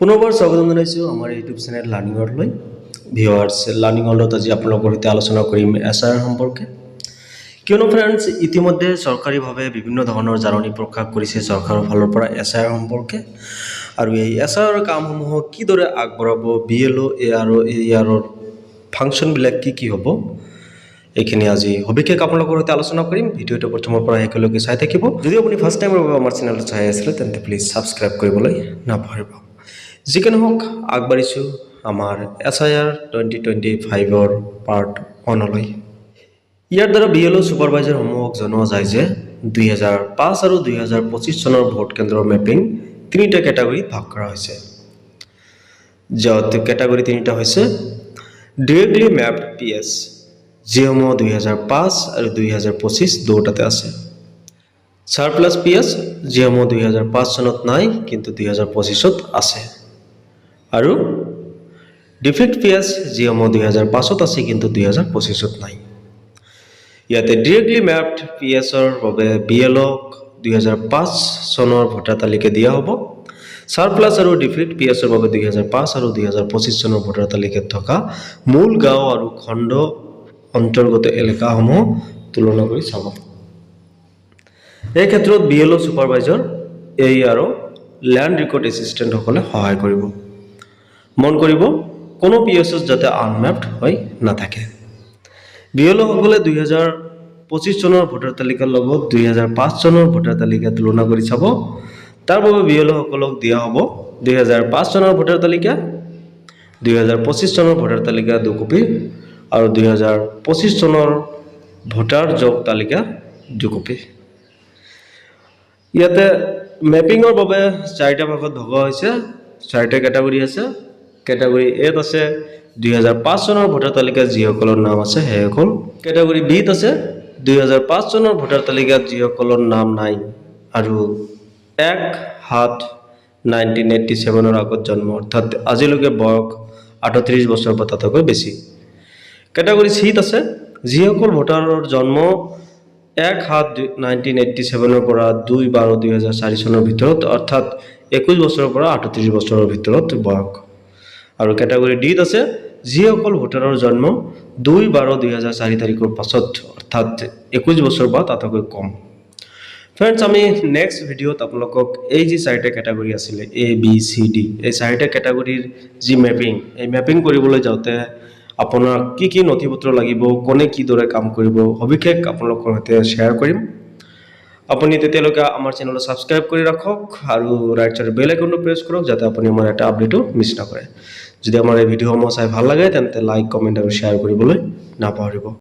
পুনৰবাৰ স্বাগতম জনাইছোঁ আমাৰ ইউটিউব চেনেল লাৰ্ণিং ৱৰ্ল্ডলৈ ভিউৱাৰ্ছ লাৰ্ণিং ৱৰ্ল্ডত আজি আপোনালোকৰ সৈতে আলোচনা কৰিম এছ আই আৰ সম্পৰ্কে। কিয়নো ফ্ৰেণ্ডছ ইতিমধ্যে চৰকাৰীভাৱে বিভিন্ন ধৰণৰ জাননী প্ৰকাশ কৰিছে চৰকাৰৰ ফালৰ পৰা এছ আই আৰ সম্পৰ্কে। আৰু এই এছ আই আৰৰ কামসমূহক কিদৰে আগবঢ়াব বি এল অ' এ আৰু এ আৰৰ ফাংচনবিলাক কি কি হ'ব, এইখিনি আজি সবিশেষ আপোনালোকৰ সৈতে আলোচনা কৰিম। ভিডিঅ'টো প্ৰথমৰ পৰা শেষলৈকে চাই থাকিব। যদি আপুনি ফাৰ্ষ্ট টাইমৰ বাবে আমাৰ চেনেলটো চাই আছিলে, তেন্তে প্লিজ ছাবস্ক্ৰাইব কৰিবলৈ নাপাহৰিব। যিকি নহওক আগবাঢ়িছোঁ আমাৰ S I R twenty twenty ফাইভৰ পাৰ্ট ওৱানলৈ ইয়াৰ দ্বাৰা বি এল অ' ছুপাৰভাইজাৰসমূহক জনোৱা যায় যে, দুই হাজাৰ পাঁচ আৰু দুই হাজাৰ পঁচিছ চনৰ ভোট কেন্দ্ৰৰ মেপিং তিনিটা কেটাগৰীত ভাগ কৰা হৈছে। য'ত কেটাগৰী তিনিটা হৈছে ডিৰেক্টলি মেপড পি এছ যিসমূহ দুই হাজাৰ পাঁচ আৰু দুই হাজাৰ পঁচিছ দুয়োটাতে আছে। চাৰপ্লাছ পি এছ যিসমূহ দুই হাজাৰ পাঁচ চনত নাই, কিন্তু দুই হাজাৰ পঁচিছত আছে। আৰু ডিফেক্ট পি এছ যিসমূহ দুই হাজাৰ পাঁচত আছে, কিন্তু দুই হাজাৰ পঁচিছত নাই। ইয়াতে ডিৰেক্টলি মেপড পি এছৰ বাবে বি এলক দুই হাজাৰ পাঁচ চনৰ ভোটাৰ তালিকা দিয়া হ'ব। চাৰপ্লাছ আৰু ডিফেক্ট পি এছৰ বাবে দুই হাজাৰ পাঁচ আৰু দুই হাজাৰ পঁচিছ চনৰ ভোটাৰ তালিকাত থকা মূল গাঁও আৰু খণ্ড অন্তৰ্গত এলেকাসমূহ তুলনা কৰি চাব। এই ক্ষেত্ৰত বি এল অ' ছুপাৰভাইজাৰ এই আৰু লেণ্ড ৰেকৰ্ড এছিষ্টেণ্টসকলে সহায় কৰিব। মন কৰিব কোনো পি এছ যাতে আনমেপড হৈ নাথাকে বি এল দুই হাজাৰ পঁচিছ চনৰ ভোটাৰ তালিকাৰ লগত দুই হাজাৰ পাঁচ চনৰ ভোটাৰ তালিকা তুলনা কৰি চাব। তাৰ বাবে বি দিয়া হ'ব দুই হাজাৰ পাঁচ চনৰ ভোটাৰ তালিকা, দুই হাজাৰ পঁচিছ চনৰ ভোটাৰ তালিকা দুকপি আৰু দুই হাজাৰ পঁচিছ চনৰ ভোটাৰ যোগ তালিকা দুকপি ইয়াতে মেপিঙৰ বাবে চাৰিটা ভাগত ভগোৱা হৈছে, চাৰিটা কেটাগৰী আছে। কেটাগৰী এত আছে, দুই চনৰ ভোটাৰ তালিকাত যিসকলৰ নাম আছে সেইসকল। কেটাগৰী বিত আছে, দুই চনৰ ভোটাৰ তালিকাত যিসকলৰ নাম নাই। আৰু এক সাত নাইনটিন এইট্টি ছেভেনৰ আগত জন্ম, অৰ্থাৎ আজিলৈকে বয়স আঠত্ৰিছ বছৰ বা তাতকৈ বেছি। কেটাগৰী চিত আছে, যিসকল ভোটাৰৰ জন্ম এক সাত নাইনটিন এইট্টি ছেভেনৰ পৰা দুই বাৰ দুই হাজাৰ চাৰি চনৰ ভিতৰত, অৰ্থাৎ একৈছ বছৰৰ পৰা আঠত্ৰিছ বছৰৰ ভিতৰত বয়স। আৰু কেটাগৰী ডিত আছে, যিসকল ভোটাৰৰ জন্ম দুই বাৰ দুই হাজাৰ চাৰি তাৰিখৰ পাছত, অৰ্থাৎ একৈছ বছৰ বা তাতকৈ কম। ফ্ৰেণ্ডছ আমি নেক্সট ভিডিঅ'ত আপোনালোকক এই যি চাৰিটা কেটাগৰী আছিলে এ বি চি ডি এই চাৰিটা কেটাগৰীৰ যি মেপিং এই মেপিং কৰিবলৈ যাওঁতে আপোনাক কি কি নথি পত্ৰ লাগিব, কোনে কিদৰে কাম কৰিব, সবিশেষ আপোনালোকৰ সৈতে শ্বেয়াৰ কৰিম। আপুনি তেতিয়ালৈকে আমাৰ চেনেলটো ছাবস্ক্ৰাইব কৰি ৰাখক আৰু ৰাইট চাইড বেল আইকনটো প্ৰেছ কৰক, যাতে আপুনি আমাৰ এটা আপডেটো মিছ নকৰে। যদি আমাৰ এই ভিডিঅ'সমূহ চাই ভাল লাগে তেন্তে লাইক কমেণ্ট আৰু শ্বেয়াৰ কৰিবলৈ নাপাহৰিব।